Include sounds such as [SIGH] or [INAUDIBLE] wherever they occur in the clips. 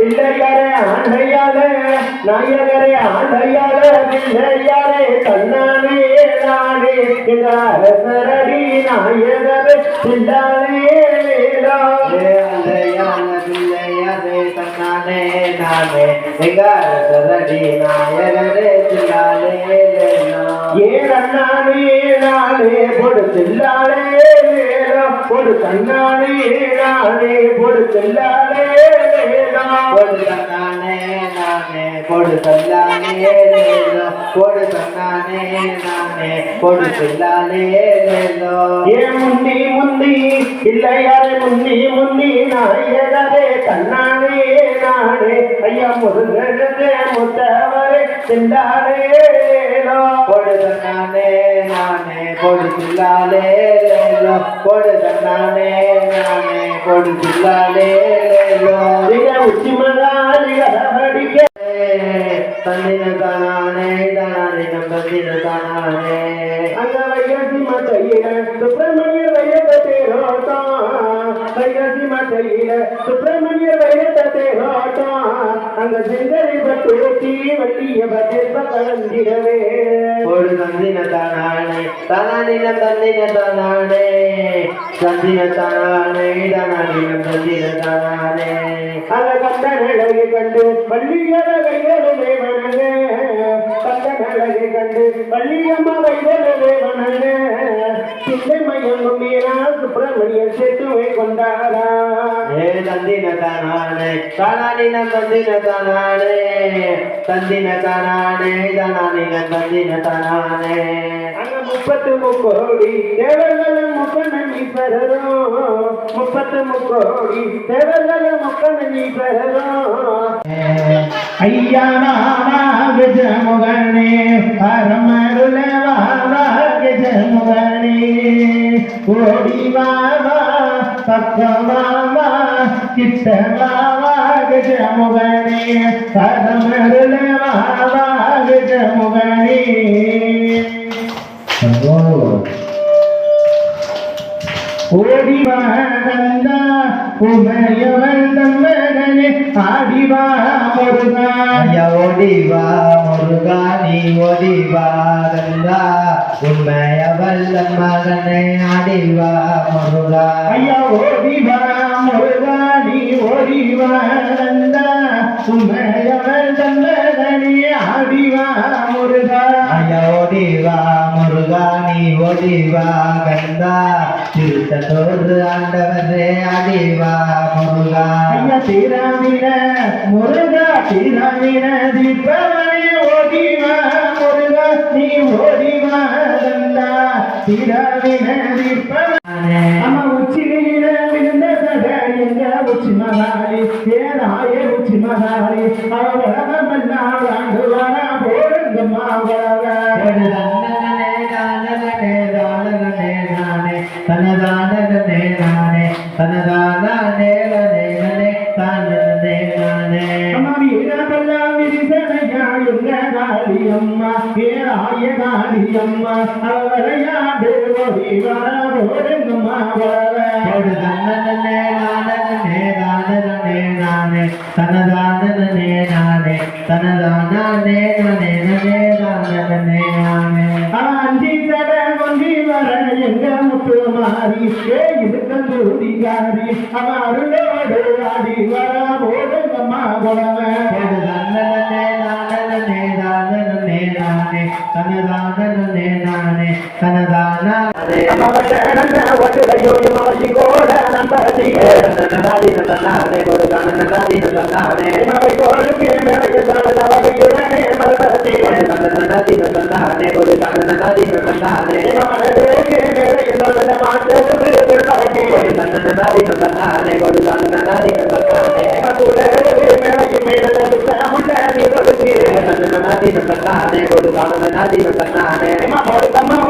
பிள்ளையாரே ஆண்டையாரே நாயகரே ஆண்டையாரே பிள்ளையாரே தன்னானே நானே எங்க அரசரடி நாயகரே பிள்ளானே வேலா நானே பொடு செல்லாளே வேலா பொடு தன்னானே நானே பொடு செல்லாளே வேலா பொடு சொல்லானே லேலோ பொடு சொன்னானே நானே பொடு சொல்லானே லேலோ ஏ முந்தி முந்தி இல்லையாரே முந்தி முந்தி நாயகரே கண்ணானே நானே. ஐயா முருகனே முத்தவரே வேலா பொடு சொன்னானே நானே பொடு சொல்லாலே லேலோ பொடு சொன்னானே நானே சொல்லாலே உச்சி மகாலி கதபடிக்க தந்தின தானானே தானானே நம்பந்தின தானானே அந்த வைகசி மத்தையில சுப்பிரமணிய வைரத்த தேரோட்டம் வைகசி மத்தையில சுப்பிரமணிய வைரத்த தேரோட்டம் அங்க செங்கரை பட்டு வள்ளிய பட்டேற்ப கலந்திடவே. ஒரு தந்தின தானானே தானானின தந்தின தானானே தந்தின தானானே தானானின தந்தின தானானே அந்த கண்ட கண்டு பள்ளியத வைரவே வணங்க கண்ட கண்டு பள்ளியம்மா வைரவே வணங்க சிந்தை மயங்கும் மீனா சுப்பிரமணிய சேத்துவை கொண்டாடா ஏ தந்தின தானானே தானானின தந்தின தானானே தந்தின தானானே தானானின தந்தின தானானே முப்பத்து முக்கோடி தேவர்களும் முக்கண்ணன் ஈஸ்வரரும் முப்பத்து முக்கோடி தேவர்களும் முக்கண்ணன் ஈஸ்வரரும் ஐயா நானா கஜமுகனே பரமருள வாவா கோடி வாவா பக்கமாவா கிட்ட வாவா கஜமுகனே. பரமருள வாவா கஜமுகனே ஓடிவா கந்தா உமையவள் தம்மகனே ஆடிவா முருகா ஐயா ஓடிவா முருகா நீ ஓடிவா கந்தா உண்மைய வல்ல மகனே ஆடிவா முருகா ஐயா ஓடிவா முருகா நீ ஓடிவா கந்தா உமையவள் தம்மகனே ஆடிவா நீ ஓடிவா திருத்த திருத்தத்தோடு ஆண்டவரே ஆடிவா முருகா ஐயா தீராமின முருகா தீராமின தீபவனே ஓடிவா முருகா நீ ஓடிவா கந்தா தீராமின தீபவ அம்மா உச்சியில விழுந்த சட எங்க உச்சி மகாளி ஏனாய உச்சி மகாளி அவரமெல்லாம் ஆண்டு வர போடுங்கம்மா வர அம்மா வீரபல்லாம் விரிசனையா எங்க காளியம்மா ஏராய காளியம்மா அவரையாண்டு ஓடி வர போடுங்கம்மா வர ஆஞ்சி சட கொண்டி வர எங்க முத்து மாறி இருந்தது உதிகாரி அவன் அருளோடு ஆடி வர போடுங்கம்மா புலவன் தனதானே தனதானே தனதானே हरि नन्नादी नन्ना हरे बोल गाना नन्नादी नन्ना हरे हमारे को हर के मेरे के साथ दावा के जुड़े हैं मरद हरि नन्नादी नन्ना हरे बोल गाना नन्नादी नन्ना हरे हमारे के मेरे के साथ दावा के जुड़े हैं मरद हरि नन्नादी नन्ना हरे बोल गाना नन्नादी नन्ना हरे हमारे के मेरे के मेरे के साथ दावा के जुड़े हैं मरद हरि नन्नादी नन्ना हरे बोल गाना नन्नादी नन्ना हरे हमारे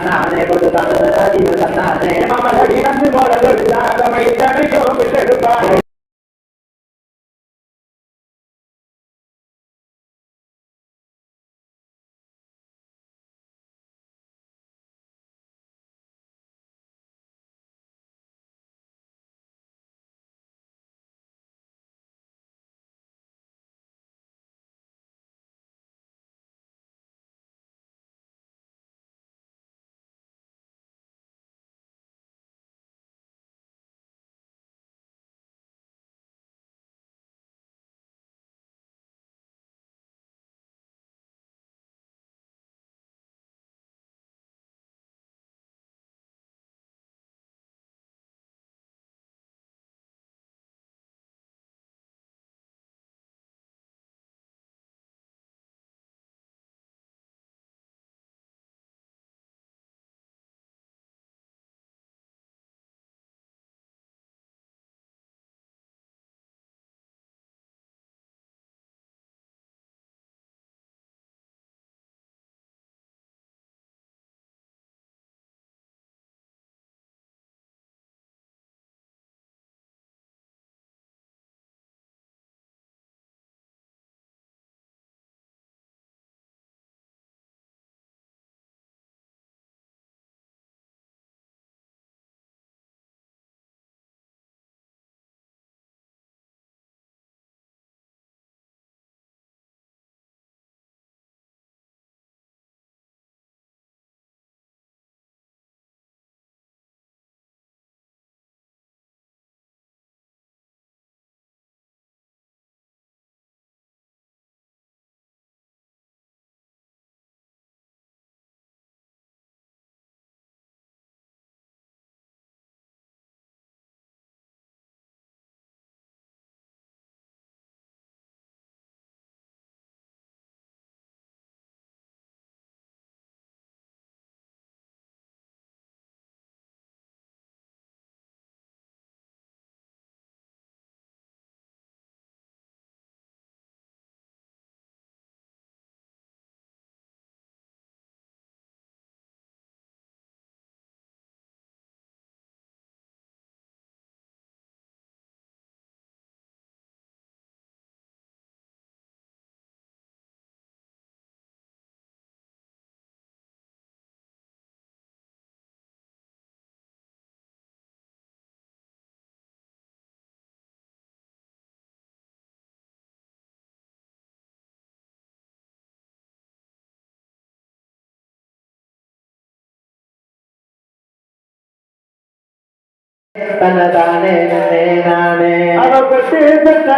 தனதானே நன்னே நானே அவ கொட்டு சட்ட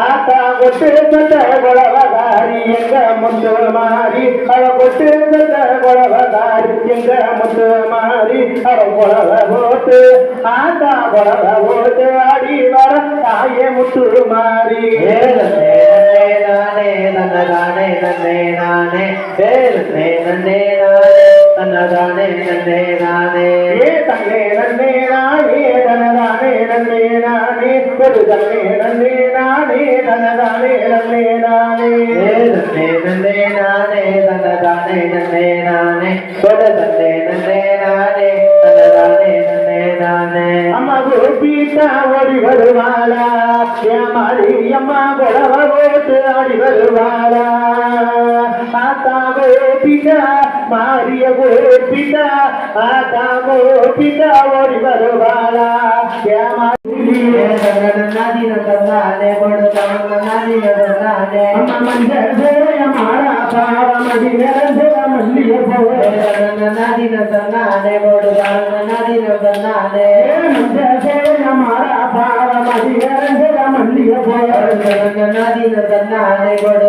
ஆத்தா கொட்டு சட்ட குளவதாரி எங்க முத்து மாறி? அவ கொட்டு சட்ட குளவதாரி எங்க முத்து மாறி? அவ குளவ போட்டு ஆத்தா குளவ போட்டு ஆடி வர தாயே முத்து மாறி. ஏ நன்னே நன்னே நானே. தனதானே நன்னே நானே தன்னே நன்னே நானே தனதானே நன்னே நானே ஒரு தன்னே நன்னே நானே தனதானே நன்னே நானே ஏ நன்னே நன்னே நானே தனதானே நன்னே நானே கொடு தன்னே நன்னே நானே நானே அம்மா கோபிட்டா ஓடி வருவாளா ஏமாடி அம்மா புடவ போட்டு ஆடி வருவாளா ஆத்தா கோபிட்டா மாரிய கோபிட்டா ஆத்தா கோபிட்டா ஓடி வருவாளா ஏமாடி நாதின தந்தானே கொடு தன நாதின தந்தானே அம்மா மஞ்சள் போய மாறா பாவமடி நிறந்த மல்லிய நாதின தந்தானே தன நாதின தந்தானே மஞ்சள் போய மாறா பாவமடி நிறந்த மல்லிய போய நாதின தந்தானே கொடு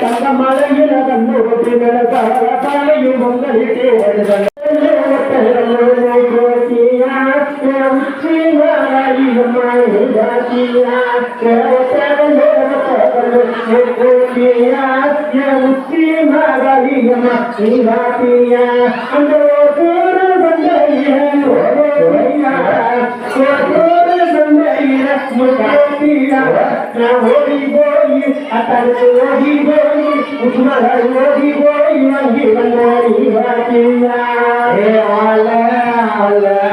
தங்க மலையில் கண்ணு ஒட்டி நடக்க பாலையும் பொங்கலிட்டு yeah ala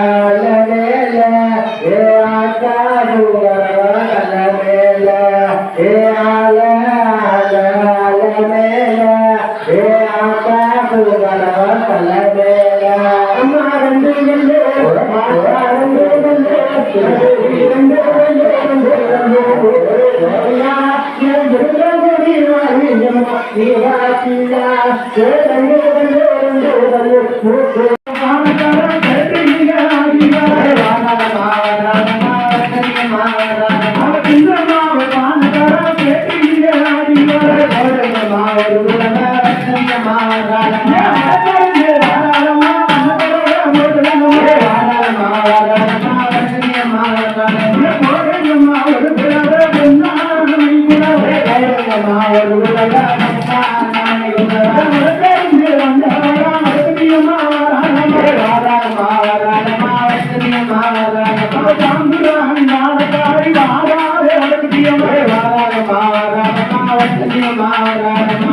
மாறாட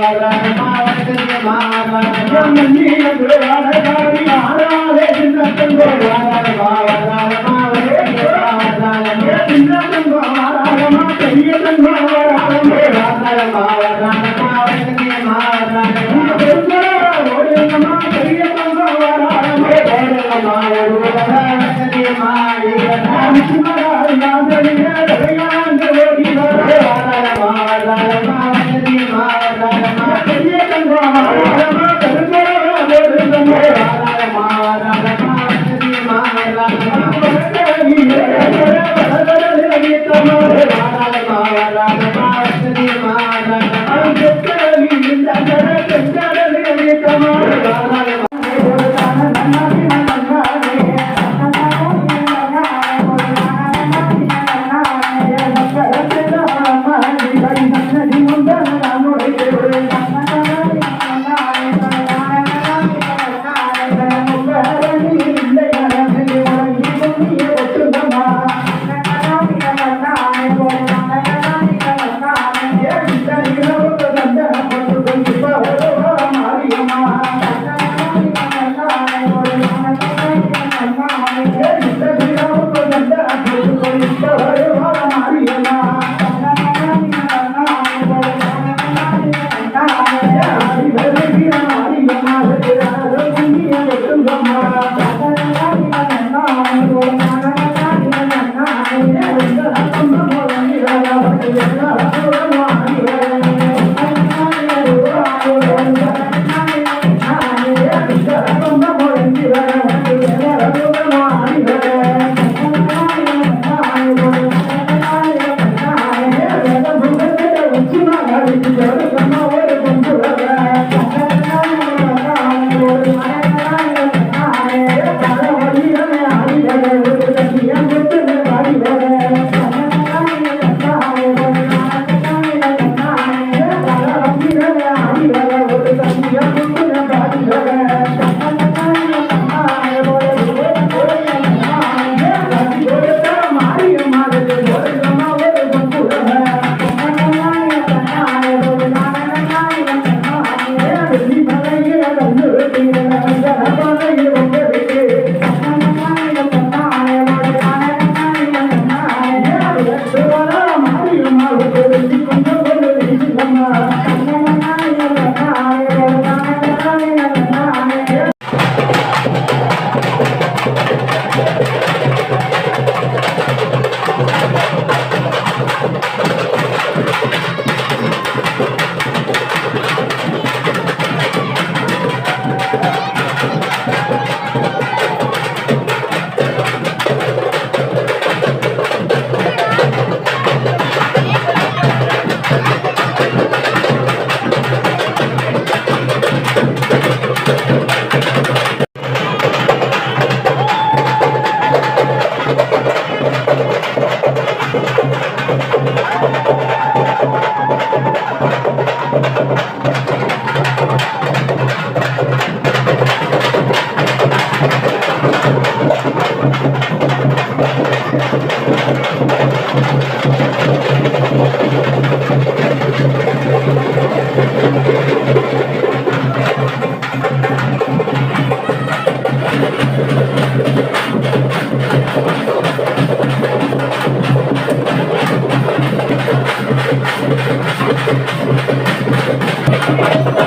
Thank you. தன [LAUGHS] நாதின